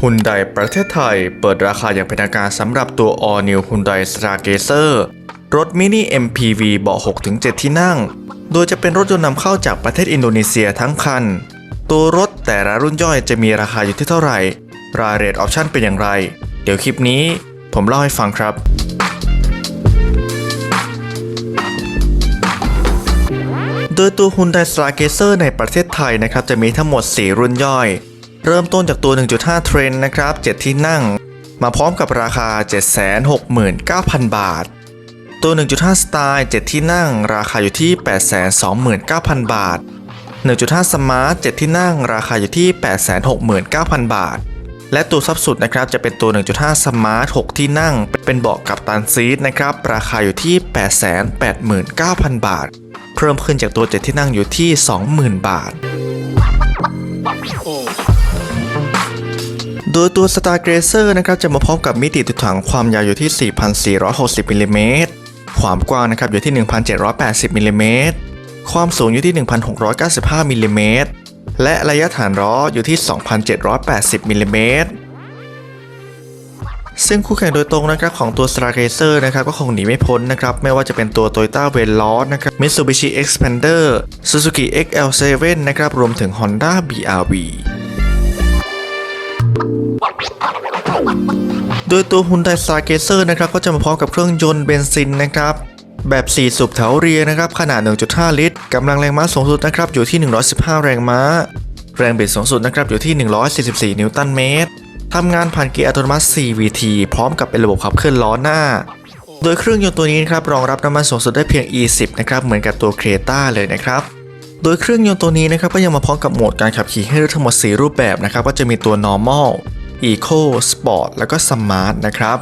ฮุนไดประเทศไทย เปิดราคาอย่างเป็นทางการสำหรับตัว All New Hyundai Stargazer รถมินิ MPV เบาะ 6-7 ที่นั่ง โดยจะเป็นรถยนต์นำเข้าจากประเทศอินโดนีเซียทั้งคัน ตัวรถแต่ละรุ่นย่อยจะมีราคาอยู่ที่เท่าไหร่ รายละเอียดออปชั่นเป็นอย่างไร เดี๋ยวคลิปนี้ผมเล่าให้ฟังครับโดยตัว Hyundai Stargazer ในประเทศไทยนะครับจะมีทั้งหมด 4 รุ่นย่อย เริ่มต้นจากตัว 1.5 เทรนนะครับ 7 ที่นั่ง มาพร้อมกับราคา 769,000 บาท ตัว 1.5 สไตล์ 7 ที่นั่ง ราคาอยู่ที่ 829,000 บาท 1.5 สมาร์ท 7 ที่นั่ง ราคาอยู่ที่ 869,000 บาท และตัวซับสุดนะครับจะเป็นตัว 1.5 สมาร์ท 6 ที่นั่ง เป็นเบาะกับตันซีทนะครับ ราคาอยู่ที่ 889,000 บาท เพิ่มขึ้นจากตัว 7 ที่นั่งอยู่ที่ 20,000 บาทโดยตัว Star Grazer นะครับจะมาพร้อมกับมิติตุถังความยาวอยู่ที่ 4,460มิลลิเมตรความกว้างนะครับอยู่ที่ 1,780มิลลิเมตรความสูงอยู่ที่ 1,695มิลลิเมตรและระยะฐานล้ออยู่ที่ 2,780มิลลิเมตรซึ่งคู่แข่งโดยตรงนะครับของตัว Stargazer นะครับก็คงหนีไม่พ้นนะครับไม่ว่าจะเป็นตัว Toyota Veloz นะครับ Mitsubishi Xpander Suzuki XL7 นะครับรวมถึง Honda BRV โดยตัว Hyundai Stargazer นะครับก็จะมาพร้อมกับเครื่องยนต์เบนซินนะครับแบบ 4 สูบแถวเรียงนะครับขนาด 1.5 ลิตรกำลังแรงม้าสูงสุดนะครับอยู่ที่ 115 แรงม้า แรงบิดสูงสุดนะครับอยู่ที่ 144 นิวตันเมตรทำงานผ่านเกียร์อัตโนมัติ CVT พร้อมกับเป็นระบบขับเคลื่อนล้อหน้า โดยเครื่องยนต์ตัวนี้นครับรองรับน้ำมันสูงสุดได้เพียง E10 นะครับเหมือนกับตัว Creta เลยนะครับโดยเครื่องยนต์ตัวนี้นะครับก็ยังมาพร้อมกับโหมดการขับขี่ให้เลือกทั้งหมด 4 รูปแบบนะครับก็จะมีตัว normal eco sport แล้วก็ smart นะครับ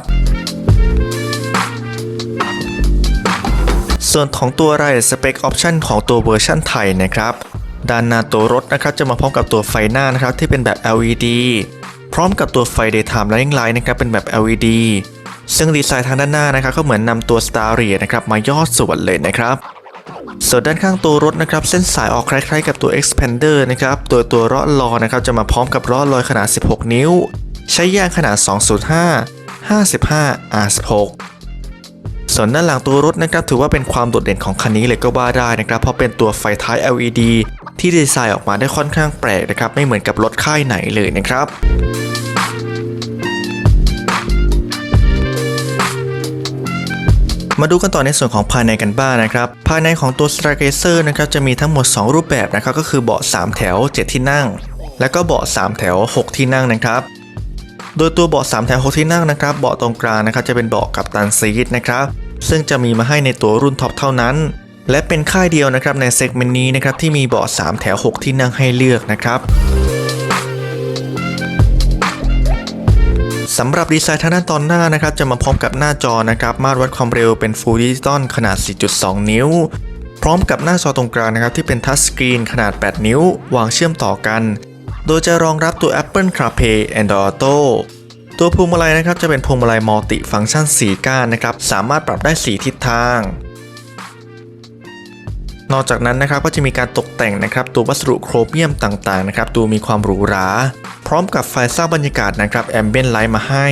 ส่วนของตัวรายละเอียดสเปคออปชันของตัวเวอร์ชันไทยนะครับด้านหน้าตัวรถนะครับจะมาพร้อมกับตัวไฟหน้านะครับที่เป็นแบบ LED พร้อมกับตัวไฟ daytime running light นะครับเป็นแบบ LED ซึ่งดีไซน์ทางด้านหน้านะครับก็เหมือนนำตัว Staria นะครับมายอดส่วนเลยนะครับ ส่วนด้านข้างตัวรถนะครับเส้นสายออกคล้ายๆ กับตัว Expander นะครับตัวตัวล้อลอนะครับจะมาพร้อมกับล้อลอยขนาด 16 นิ้ว ใช้ยางขนาด 205 55 R16 ส่วนด้านหลังตัวรถนะครับถือว่าเป็นความโดดเด่นของคันนี้เลยก็ว่าได้นะครับ เพราะเป็นตัวไฟท้าย LED ที่ดีไซน์ออกมาได้ค่อนข้างแปลกนะครับ ไม่เหมือนกับรถค่ายไหนเลยนะครับมาดูกันต่อในส่วนของภายในกันบ้างนะครับ ภายในของตัว Stargazer นะครับจะมีทั้งหมด 2 รูปแบบนะครับก็คือเบาะ 3 แถว 7 ที่นั่ง และก็เบาะ 3 แถว 6 ที่นั่งนะครับ โดยตัวเบาะ3แถว6ที่นั่งนะครับเบาะตรงกลางนะครับจะเป็นเบาะกับตันซีทนะครับซึ่งจะมีมาให้ในตัวรุ่นท็อปเท่านั้น และเป็นค่ายเดียวนะครับในเซกเมนต์นี้นะครับที่มีเบาะ3แถว 6 ที่นั่งให้เลือกนะครับสำหรับดีไซน์ทางด้านตอนหน้านะครับจะมาพร้อมกับหน้าจอนะครับมาตรวัดความเร็วเป็น Full Digital ขนาด 4.2 นิ้ว พร้อมกับหน้าจอตรงกลางนะครับที่เป็นทัชสกรีนขนาด 8 นิ้ว วางเชื่อมต่อกัน โดยจะรองรับตัว Apple CarPlay Android Auto ตัวพวงมาลัยนะครับจะเป็นพวงมาลัยมัลติฟังก์ชัน 4 ก้านนะครับ สามารถปรับได้ 4 ทิศทาง นอกจากนั้นนะครับก็จะมีการตกแต่งนะครับตัววัสดุโครเมียมต่างๆนะครับดูมีความหรูหรา พร้อมกับไฟสร้างบรรยากาศนะครับแอมเบียนไลท์มาให้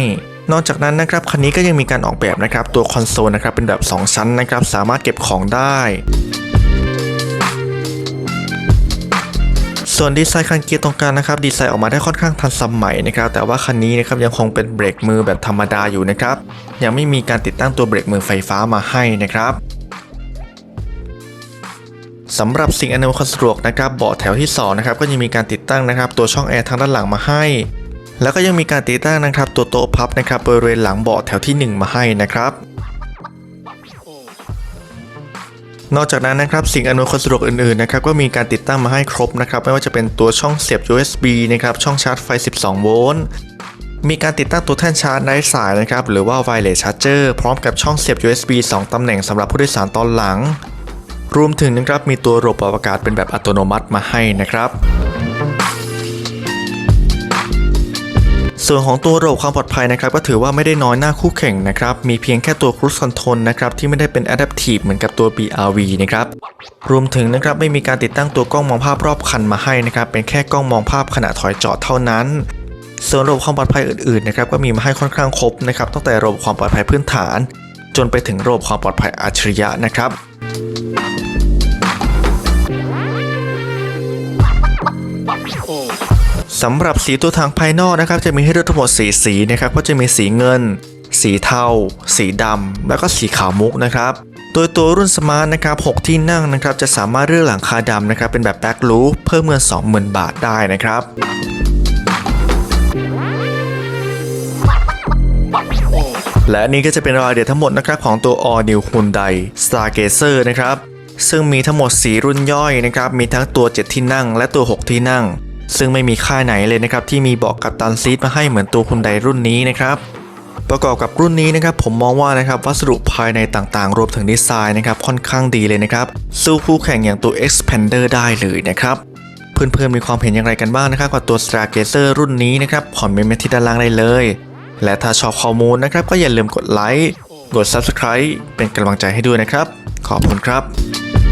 นอกจากนั้นนะครับคันนี้ก็ยังมีการออกแบบนะครับตัวคอนโซลนะครับเป็นแบบ 2 ชั้นนะครับสามารถเก็บของได้ ส่วนดีไซน์คันเกียร์ตรงกลางนะครับดีไซน์ออกมาได้ค่อนข้างทันสมัยนะครับแต่ว่าคันนี้นะครับยังคงเป็นเบรกมือแบบธรรมดาอยู่นะครับยังไม่มีการติดตั้งตัวเบรกมือไฟฟ้ามาให้นะครับสำหรับสิ่งอำนวยความสะดวกนะครับเบาะแถวที่2นะครับก็ยังมีการติดตั้งนะครับตัวช่องแอร์ทางด้านหลังมาให้ แล้วก็ยังมีการติดตั้งนะครับตัวโต๊ะพับนะครับบริเวณหลังเบาะแถวที่ 1 มาให้นะครับ นอกจากนั้นนะครับสิ่งอำนวยความสะดวกอื่นๆนะครับก็มีการติดตั้งมาให้ครบนะครับไม่ว่าจะเป็นตัวช่องเสียบ USB นะครับช่องชาร์จไฟ 12 โวลต์มีการติดตั้งตัวแท่นชาร์จไร้สายนะครับหรือว่า wireless charger พร้อมกับช่องเสียบ USB 2 ตำแหน่งสำหรับผู้โดยสารตอนหลัง รวมถึงนะครับมีตัวระบบปรับอากาศเป็นแบบอัตโนมัติมาให้นะครับ ส่วนของตัวระบบความปลอดภัยนะครับก็ถือว่าไม่ได้น้อยหน้าคู่แข่งนะครับมีเพียงแค่ตัว Cruise Control นะครับที่ไม่ได้เป็น Adaptive เหมือนกับตัว BRV นะครับรวมถึงนะครับไม่มีการติดตั้งตัวกล้องมองภาพรอบคันมาให้นะครับเป็นแค่กล้องมองภาพขณะถอยจอดเท่านั้นส่วนระบบความปลอดภัยอื่นๆนะครับก็มีมาให้ค่อนข้างครบนะครับตั้งแต่ระบบความปลอดภัยพื้นฐาน จนไปถึงระบบความปลอดภัยอัจฉริยะนะครับ สำหรับสีตัวถังภายนอกนะครับจะมีให้เลือกทั้งหมด4สีนะครับก็จะมีสีเงิน สีเทา สีดำ แล้วก็สีขาวมุกนะครับโดยตัวรุ่นสมาร์ทนะครับ 6 ที่นั่งนะครับ จะสามารถเลือกหลังคาดำนะครับ เป็นแบบแบ็คลูปเพิ่มเงิน 20,000 บาทได้นะครับ และนี่ก็จะเป็นรายละเอียดทั้งหมดนะครับ ของตัว All New Hyundai Stargazer นะครับ ซึ่งมีทั้งหมด 4 รุ่นย่อยนะครับ มีทั้งตัว 7 ที่นั่ง และตัว 6 ที่นั่ง ซึ่งไม่มีค่ายไหนเลยนะครับที่มีเบาะกัปตันซีทมาให้เหมือนตัว Hyundai รุ่นนี้นะครับประกอบกับรุ่นนี้นะครับผมมองว่านะครับวัสดุภายในต่างๆ รวมถึงดีไซน์นะครับค่อนข้างดีเลยนะครับสู้คู่แข่งอย่างตัว Expander ได้เลยนะครับเพื่อนๆมีความเห็นอย่างไรกันบ้างนะครับกับตัว Stargazer รุ่นนี้นะครับคอมเมนต์มาที่ด้านล่างได้เลย และถ้าชอบข้อมูลนะครับก็อย่าลืมกดไลค์กด Subscribe เป็นกำลังใจให้ด้วยนะครับ ขอบคุณครับ